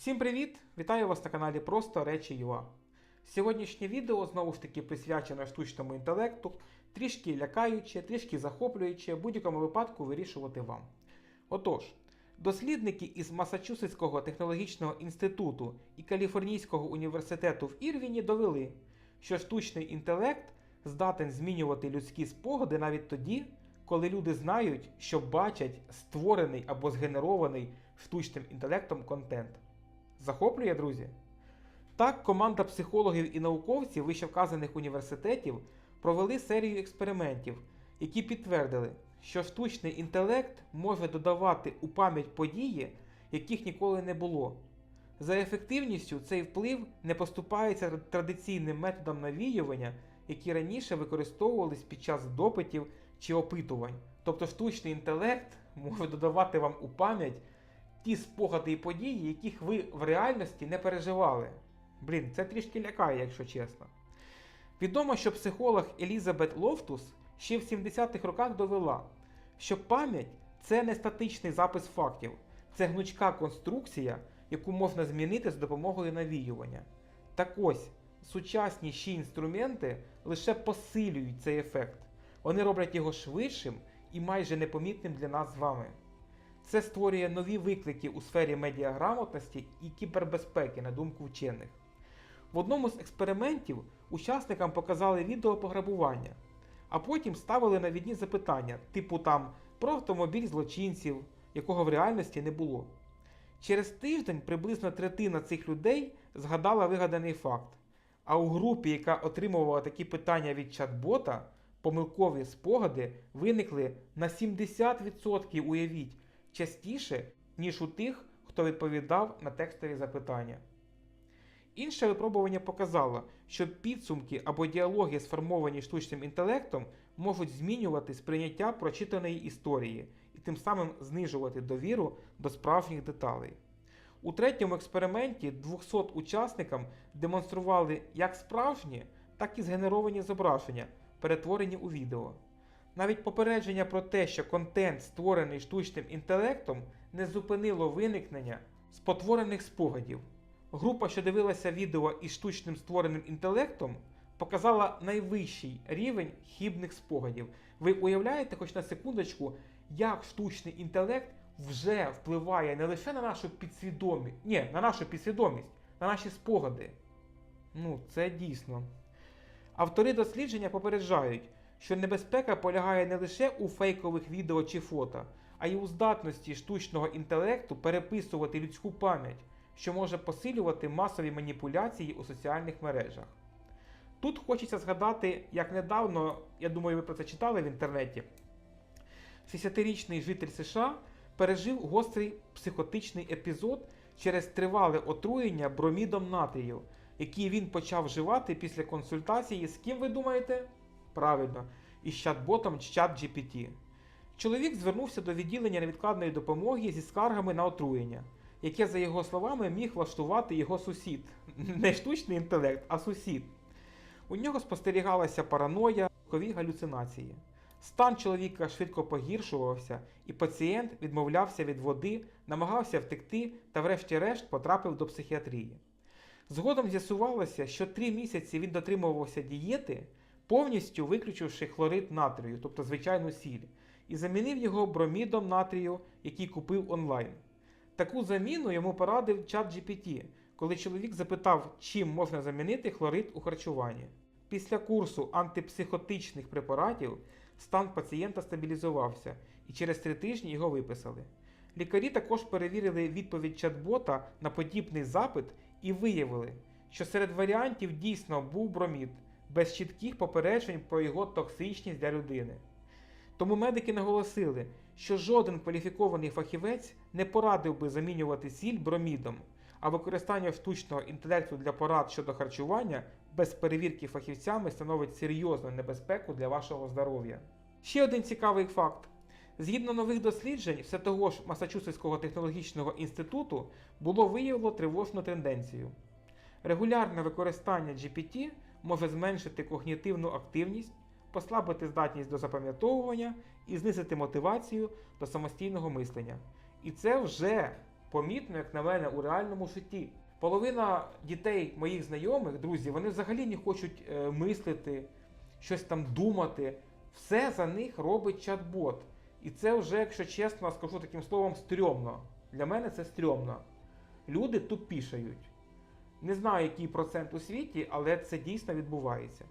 Всім привіт! Вітаю вас на каналі Просто Речі ЮА. Сьогоднішнє відео знову ж таки присвячене штучному інтелекту, трішки лякаюче, трішки захоплююче, в будь-якому випадку вирішувати вам. Отож, дослідники із Масачусетського технологічного інституту і Каліфорнійського університету в Ірвіні довели, що штучний інтелект здатен змінювати людські спогади навіть тоді, коли люди знають, що бачать створений або згенерований штучним інтелектом контент. Захоплює, друзі? Так, команда психологів і науковців вищевказаних університетів провели серію експериментів, які підтвердили, що штучний інтелект може додавати у пам'ять події, яких ніколи не було. За ефективністю цей вплив не поступається традиційним методам навіювання, які раніше використовувались під час допитів чи опитувань. Тобто штучний інтелект може додавати вам у пам'ять ті спогади і події, яких ви в реальності не переживали. Блін, це трішки лякає, якщо чесно. Відомо, що психолог Елізабет Лофтус ще в 70-х роках довела, що пам'ять це не статичний запис фактів, це гнучка конструкція, яку можна змінити з допомогою навіювання. Так ось, сучасні ще інструменти лише посилюють цей ефект. Вони роблять його швидшим і майже непомітним для нас з вами. Це створює нові виклики у сфері медіаграмотності і кібербезпеки, на думку вчених. В одному з експериментів учасникам показали відео пограбування, а потім ставили навідні запитання, типу там про автомобіль злочинців, якого в реальності не було. Через тиждень приблизно третина цих людей згадала вигаданий факт. А у групі, яка отримувала такі питання від чат-бота, помилкові спогади виникли на 70%, уявіть, частіше, ніж у тих, хто відповідав на текстові запитання. Інше випробування показало, що підсумки або діалоги, сформовані штучним інтелектом, можуть змінювати сприйняття прочитаної історії і тим самим знижувати довіру до справжніх деталей. У третьому експерименті 200 учасникам демонстрували як справжні, так і згенеровані зображення, перетворені у відео. Навіть попередження про те, що контент, створений штучним інтелектом, не зупинило виникнення спотворених спогадів. Група, що дивилася відео із штучним створеним інтелектом, показала найвищий рівень хібних спогадів. Ви уявляєте, хоч на секундочку, як штучний інтелект вже впливає не лише на нашу підсвідомість, ні, на нашу підсвідомість, на наші спогади. Ну, це дійсно. Автори дослідження попереджають, що небезпека полягає не лише у фейкових відео чи фото, а й у здатності штучного інтелекту переписувати людську пам'ять, що може посилювати масові маніпуляції у соціальних мережах. Тут хочеться згадати, як недавно, я думаю, ви про це читали в інтернеті, 60-річний житель США пережив гострий психотичний епізод через тривале отруєння бромідом натрію, який він почав вживати після консультації з ким ви думаєте? Правильно, із чат-ботом ChatGPT. Чоловік звернувся до відділення невідкладної допомоги зі скаргами на отруєння, яке, за його словами, міг влаштувати його сусід. Не штучний інтелект, а сусід. У нього спостерігалася параноя, кові галюцинації. Стан чоловіка швидко погіршувався, і пацієнт відмовлявся від води, намагався втекти та, врешті-решт, потрапив до психіатрії. Згодом з'ясувалося, що три місяці він дотримувався дієти, повністю виключивши хлорид натрію, тобто звичайну сіль, і замінив його бромідом натрію, який купив онлайн. Таку заміну йому порадив чат GPT, коли чоловік запитав, чим можна замінити хлорид у харчуванні. Після курсу антипсихотичних препаратів стан пацієнта стабілізувався і через три тижні його виписали. Лікарі також перевірили відповідь чат-бота на подібний запит і виявили, що серед варіантів дійсно був бромід, без чітких попереджень про його токсичність для людини. Тому медики наголосили, що жоден кваліфікований фахівець не порадив би замінювати сіль бромідом, а використання штучного інтелекту для порад щодо харчування без перевірки фахівцями становить серйозну небезпеку для вашого здоров'я. Ще один цікавий факт. Згідно нових досліджень, все того ж Масачусетського технологічного інституту було виявлено тривожну тенденцію. Регулярне використання GPT може зменшити когнітивну активність, послабити здатність до запам'ятовування і знизити мотивацію до самостійного мислення. І це вже помітно, як на мене, у реальному житті. Половина дітей моїх знайомих, друзі, вони взагалі не хочуть е, мислити, щось там думати. Все за них робить чат-бот. І це вже, якщо чесно, скажу таким словом, стрьомно. Для мене це стрьомно. Люди тупішають. Не знаю, який процент у світі, але це дійсно відбувається.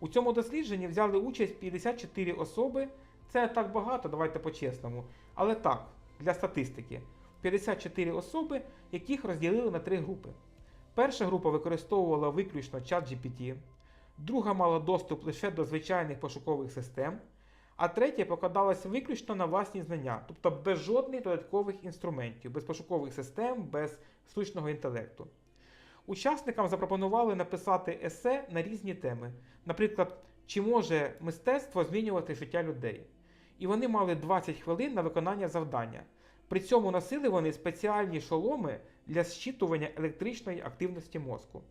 У цьому дослідженні взяли участь 54 особи. Це так багато, давайте по-чесному. Але так, для статистики. 54 особи, яких розділили на три групи. Перша група використовувала виключно чат GPT, друга мала доступ лише до звичайних пошукових систем, а третя покладалась виключно на власні знання, тобто без жодних додаткових інструментів, без пошукових систем, без штучного інтелекту. Учасникам запропонували написати есе на різні теми, наприклад, чи може мистецтво змінювати життя людей. І вони мали 20 хвилин на виконання завдання. При цьому носили вони спеціальні шоломи для зчитування електричної активності мозку.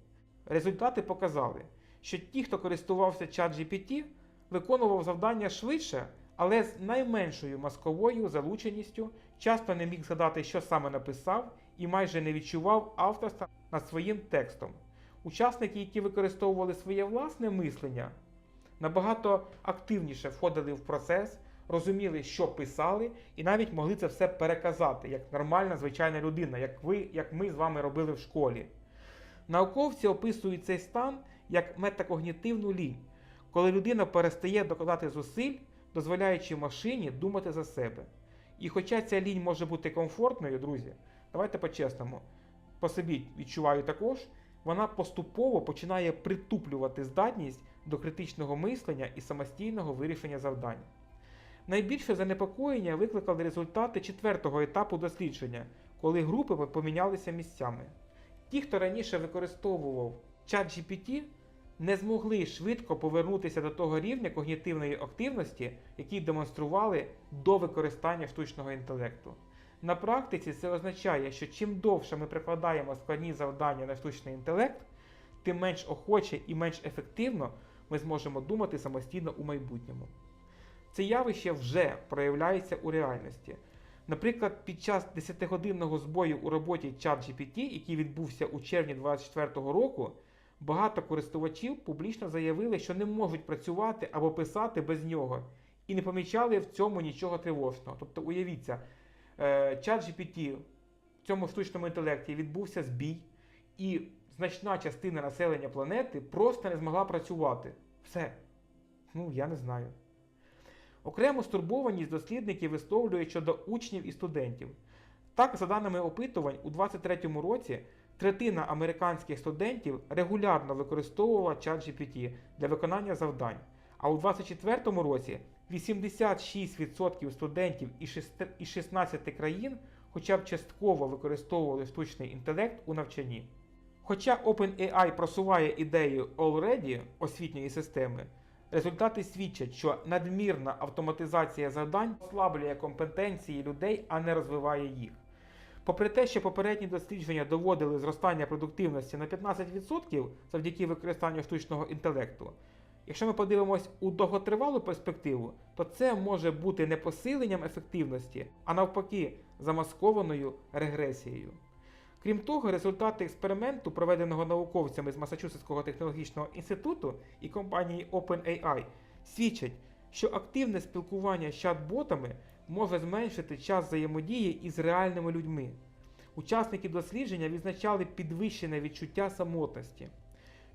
Результати показали, що ті, хто користувався ChatGPT, виконував завдання швидше, але з найменшою мозковою залученістю, часто не міг згадати, що саме написав, і майже не відчував авторства над своїм текстом. Учасники, які використовували своє власне мислення, набагато активніше входили в процес, розуміли, що писали, і навіть могли це все переказати як нормальна звичайна людина, як ви, як ми з вами робили в школі. Науковці описують цей стан як метакогнітивну лінь, коли людина перестає докладати зусиль, дозволяючи машині думати за себе. І хоча ця лінь може бути комфортною, друзі, давайте по-чесному, по собі відчуваю також, вона поступово починає притуплювати здатність до критичного мислення і самостійного вирішення завдань. Найбільше занепокоєння викликали результати четвертого етапу дослідження, коли групи помінялися місцями. Ті, хто раніше використовував ChatGPT, не змогли швидко повернутися до того рівня когнітивної активності, який демонстрували до використання штучного інтелекту. На практиці це означає, що чим довше ми прикладаємо складні завдання на штучний інтелект, тим менш охоче і менш ефективно ми зможемо думати самостійно у майбутньому. Це явище вже проявляється у реальності. Наприклад, під час 10-годинного збою у роботі ChatGPT, який відбувся у червні 2024 року, багато користувачів публічно заявили, що не можуть працювати або писати без нього, і не помічали в цьому нічого тривожного. Тобто, уявіться, е, ChatGPT в цьому штучному інтелекті відбувся збій, і значна частина населення планети просто не змогла працювати. Все. Ну, я не знаю. Окрему стурбованість дослідники висловлюють щодо учнів і студентів. Так, за даними опитувань, у 2023 році третина американських студентів регулярно використовувала ChatGPT для виконання завдань, а у 2024 році 86% студентів із 16 країн хоча б частково використовували штучний інтелект у навчанні. Хоча OpenAI просуває ідею already освітньої системи, результати свідчать, що надмірна автоматизація завдань ослаблює компетенції людей, а не розвиває їх. Попри те, що попередні дослідження доводили зростання продуктивності на 15% завдяки використанню штучного інтелекту, якщо ми подивимось у довготривалу перспективу, то це може бути не посиленням ефективності, а навпаки, замаскованою регресією. Крім того, результати експерименту, проведеного науковцями з Масачусетського технологічного інституту і компанії OpenAI, свідчать, що активне спілкування з чат-ботами може зменшити час взаємодії із реальними людьми. Учасники дослідження відзначали підвищене відчуття самотності.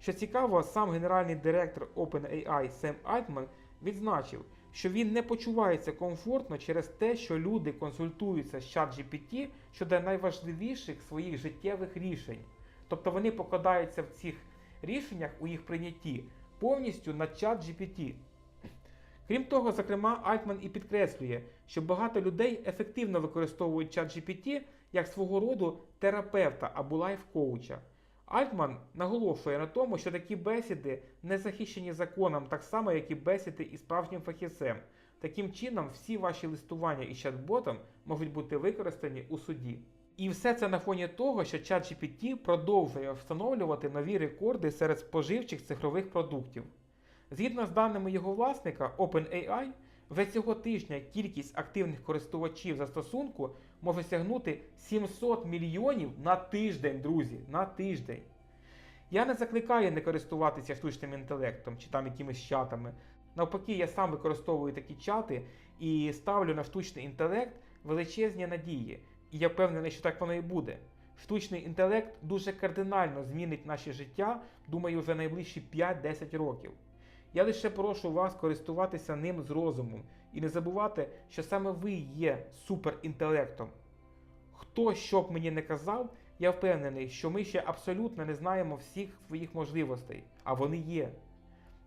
Що цікаво, сам генеральний директор OpenAI Сем Альтман відзначив, що він не почувається комфортно через те, що люди консультуються з ChatGPT щодо найважливіших своїх життєвих рішень. Тобто вони покладаються в цих рішеннях у їх прийнятті повністю на ChatGPT. Крім того, зокрема, Альтман і підкреслює, що багато людей ефективно використовують ChatGPT як свого роду терапевта або лайф-коуча. Альтман наголошує на тому, що такі бесіди не захищені законом так само, як і бесіди із справжнім фахівцем. Таким чином, всі ваші листування із чат-ботом можуть бути використані у суді. І все це на фоні того, що ChatGPT продовжує встановлювати нові рекорди серед споживчих цифрових продуктів. Згідно з даними його власника OpenAI, вже цього тижня кількість активних користувачів застосунку може сягнути 700 мільйонів на тиждень, друзі, на тиждень. Я не закликаю не користуватися штучним інтелектом чи там якимись чатами. Навпаки, я сам використовую такі чати і ставлю на штучний інтелект величезні надії. І я впевнений, що так воно і буде. Штучний інтелект дуже кардинально змінить наше життя, думаю, вже найближчі 5-10 років. Я лише прошу вас користуватися ним з розумом і не забувати, що саме ви є суперінтелектом. Хто що б мені не казав, я впевнений, що ми ще абсолютно не знаємо всіх своїх можливостей, а вони є.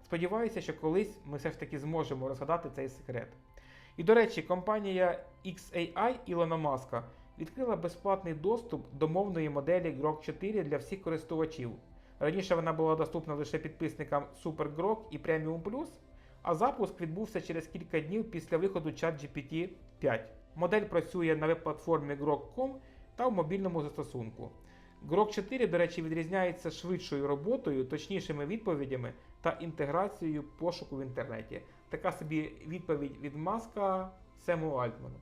Сподіваюся, що колись ми все ж таки зможемо розгадати цей секрет. І до речі, компанія XAI Ілона Маска відкрила безплатний доступ до мовної моделі Grok 4 для всіх користувачів. Раніше вона була доступна лише підписникам Super Grok і Premium Plus, а запуск відбувся через кілька днів після виходу ChatGPT 5. Модель працює на веб-платформі Grok.com та в мобільному застосунку. Grok 4, до речі, відрізняється швидшою роботою, точнішими відповідями та інтеграцією пошуку в інтернеті. Така собі відповідь від Маска Сему Альтману.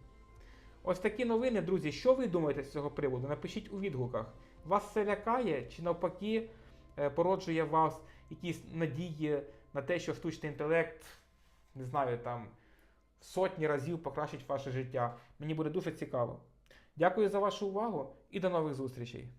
Ось такі новини, друзі. Що ви думаєте з цього приводу? Напишіть у відгуках. Вас це лякає чи навпаки е, породжує вас якісь надії на те, що штучний інтелект, не знаю, там в сотні разів покращить ваше життя. Мені буде дуже цікаво. Дякую за вашу увагу і до нових зустрічей!